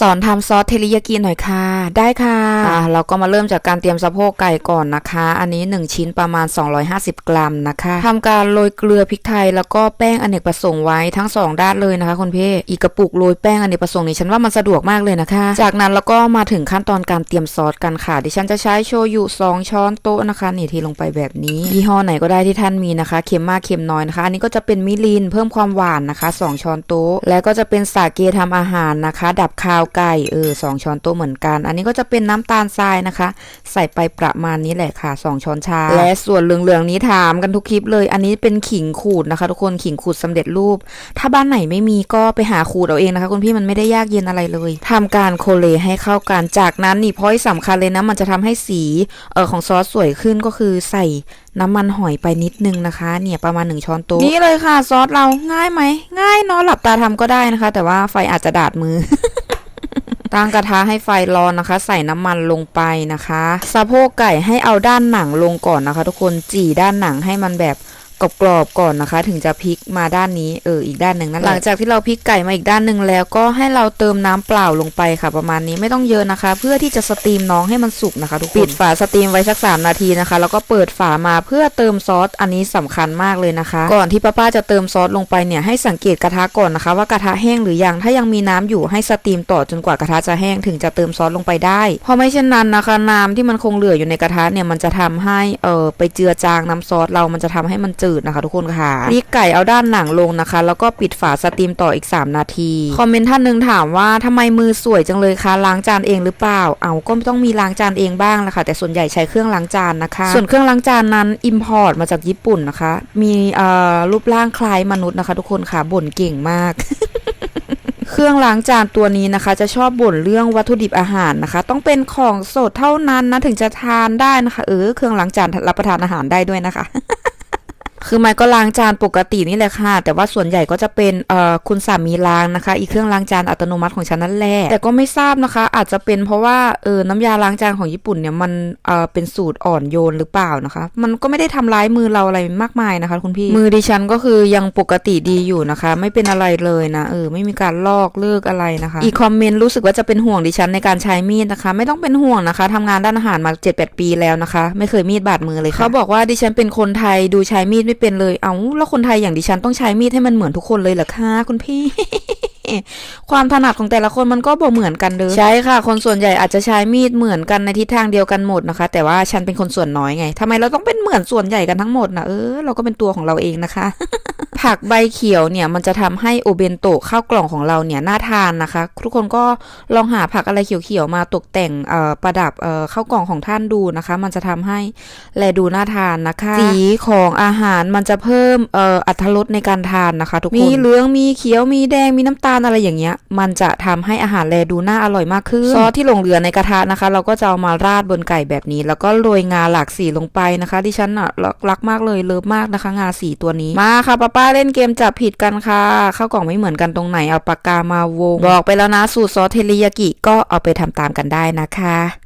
สอนทำซอสเทริยากิหน่อยค่ะ ได้ค่ะอ่าเราก็มาเริ่มจากการเตรียมสะโพกไก่ก่อนนะคะ อันนี้ 1 ชิ้นประมาณ 250 กรัมนะคะทำการโรยเกลือพริกไทย แล้วก็แป้งอเนกประสงค์ไว้ทั้ง 2 ด้านเลยนะคะคุณพี่อีกกระปุกโรยแป้งอเนกประสงค์นี่ฉันว่ามันสะดวกมากเลยนะคะ จากนั้นเราก็มาถึงขั้นตอนการเตรียมซอสกันค่ะ ดิฉันจะใช้โชยุ2ช้อนโต๊ะนะคะนี่เทลงไปแบบนี้ยี่ห้อไหนก็ได้ที่ท่านมีนะคะ เค็มมากเค็มน้อยนะคะ อันนี้ก็จะเป็นมิรินเพิ่มความหวานนะคะ 2 ช้อนโต๊ะ แล้วก็จะเป็นสาเกทำอาหารนะคะ ดับคาวไก่เออสองช้อนโต๊ะเหมือนกัน อันนี้ก็จะเป็นน้ำตาลทรายนะคะ ใส่ไปประมาณนี้แหละค่ะ 2 ช้อนชา และส่วนเหลืองๆนี้ถามกันทุกคลิปเลย อันนี้เป็นขิงขูดนะคะ ทุกคนขิงขูดสำเร็จรูป ถ้าบ้านไหนไม่มีก็ไปหาขูดเอาเองนะคะคุณพี่มันไม่ได้ยากเย็นอะไรเลยทำการโคเลให้เข้ากันจากนั้นนี่พอยสำคัญเลยนะมันจะทำให้สีเออของซอสสวยขึ้นก็คือใส่น้ำมันหอยไปนิดนึงนะคะ เนี่ยประมาณหนึ่งช้อนโต๊ะนี่เลยค่ะ ซอสเราง่ายไหมง่ายเนาะหลับตาทำก็ได้นะคะ แต่ว่าไฟอาจจะดาดมือ ตั้งกระทะให้ไฟร้อนนะคะ ใส่น้ำมันลงไปนะคะ สะโพกไก่ให้เอาด้านหนังลงก่อนนะคะ ทุกคนจี่ด้านหนังให้มันแบบ กรอบๆก่อนนะคะ ถึงจะพลิกมาด้านนี้เอออีกด้านหนึ่งนั่นแหละหลังจากที่เราพลิกไก่มาอีกด้านหนึ่งแล้วก็ให้เราเติมน้ำเปล่าลงไปค่ะ ประมาณนี้ไม่ต้องเยอะนะคะ เพื่อที่จะสตรีมน้องให้มันสุกนะคะทุกคนปิดฝาสตรีมไว้สัก 3 นาทีนะคะ แล้วก็เปิดฝามาเพื่อเติมซอสอันนี้สำคัญมากเลยนะคะ ก่อนที่ป้าป้าจะเติมซอสลงไปเนี่ยให้สังเกตกระทะก่อนนะคะ ว่ากระทะแห้งหรือยังถ้ายังมีน้ำอยู่ให้สตรีมต่อจนกว่ากระทะจะแห้งถึงจะเติมซอสลงไปได้เพราะไม่เช่นนั้นนะคะน้ำที่มันคงเหลืออยู่ในกระทะเนี่ยมันจะทำให้เออไปเจือจางน้ำซอสเรามันจะทำให้มันจืดนะคะทุกคนค่ะพลิกไก่เอาด้านหนังลงนะคะ แล้วก็ปิดฝาสตรีมต่ออีก 3 นาที คอมเมนต์ท่านหนึงถามว่าทำไมมือสวยจังเลยคะล้างจานเองหรือเปล่า เอาก็ต้องมีล้างจานเองบ้างแหละค่ะแต่ส่วนใหญ่ใช้เครื่องล้างจานนะคะ ส่วนเครื่องล้างจานนั้นอิมพอร์ตมาจากญี่ปุ่นนะคะ มีเอ่อรูปร่างคล้ายมนุษย์นะคะ ทุกคนค่ะบ่นเก่งมากเครื่องล้างจานตัวนี้นะคะ จะชอบบ่นเรื่องวัตถุดิบอาหารนะคะ ต้องเป็นของสดเท่านั้นนะถึงจะทานได้นะคะ เออเครื่องล้างจานรับประทานอาหารได้ด้วยนะคะ คือไม่ก็ล้างจานปกตินี่แหละค่ะ แต่ว่าส่วนใหญ่ก็จะเป็นเอ่อคุณสามีล้างนะคะ อีเครื่องล้างจานอัตโนมัติของฉันนั่นแหละแต่ก็ไม่ทราบนะคะ อาจจะเป็นเพราะว่าเออน้ำยาล้างจานของญี่ปุ่นเนี่ยมันเอ่อเป็นสูตรอ่อนโยนหรือเปล่านะคะ มันก็ไม่ได้ทำร้ายมือเราอะไรมากมายนะคะ คุณพี่มือดิฉันก็คือยังปกติดีอยู่นะคะ ไม่เป็นอะไรเลยนะเออไม่มีการลอกเลิกอะไรนะคะ อีกคอมเมนต์รู้สึกว่าจะเป็นห่วงดิฉันในการใช้มีดนะคะ ไม่ต้องเป็นห่วงนะคะทำงานด้านอาหารมา7-8ปีแล้วนะคะ ไม่เคยมีดบาดมือเลยค่ะเขาบอกว่าดิฉันเป็นคนไทยดูใช้มีดไม่เป็นเลย เอาแล้วคนไทยอย่างดิฉันต้องใช้มีดให้มันเหมือนทุกคนเลยเหรอคะคุณพี่ความถนัดของแต่ละคนมันก็บ่เหมือนกันเลยใช่ค่ะ คนส่วนใหญ่อาจจะใช้มีดเหมือนกันในทิศทางเดียวกันหมดนะคะ แต่ว่าฉันเป็นคนส่วนน้อยไงทำไมเราต้องเป็นเหมือนส่วนใหญ่กันทั้งหมดนะเออเราก็เป็นตัวของเราเองนะคะ ผักใบเขียวเนี่ยมันจะทำให้โอเบนโตะข้าวกล่องของเราเนี่ยน่าทานนะคะ ทุกคนก็ลองหาผักอะไรเขียวๆมาตกแต่งประดับข้าวกล่องของท่านดูนะคะ มันจะทำให้แลดูน่าทานนะคะ สีของอาหารมันจะเพิ่มอ่ออรรถรสในการทานนะคะ ทุกคน มีเหลืองมีเขียวมีแดงมีน้ำตาลอะไรอย่างเงี้ย มันจะทำให้อาหารแลดูน่าอร่อยมากขึ้นซอสที่หลงเหลือในกระทะนะคะ เราก็จะเอามาราดบนไก่แบบนี้ แล้วก็โรยงาหลากสีลงไปนะคะ ดิฉันอะรักมากเลยเลิฟมากนะคะ งาสีตัวนี้มาค่ะป้าเล่นเกมจับผิดกันค่ะข้าวกล่องไม่เหมือนกันตรงไหนเอาปากกามาวง บอกไปแล้วนะสูตรซอสเทริยากิก็เอาไปทำตามกันได้นะคะ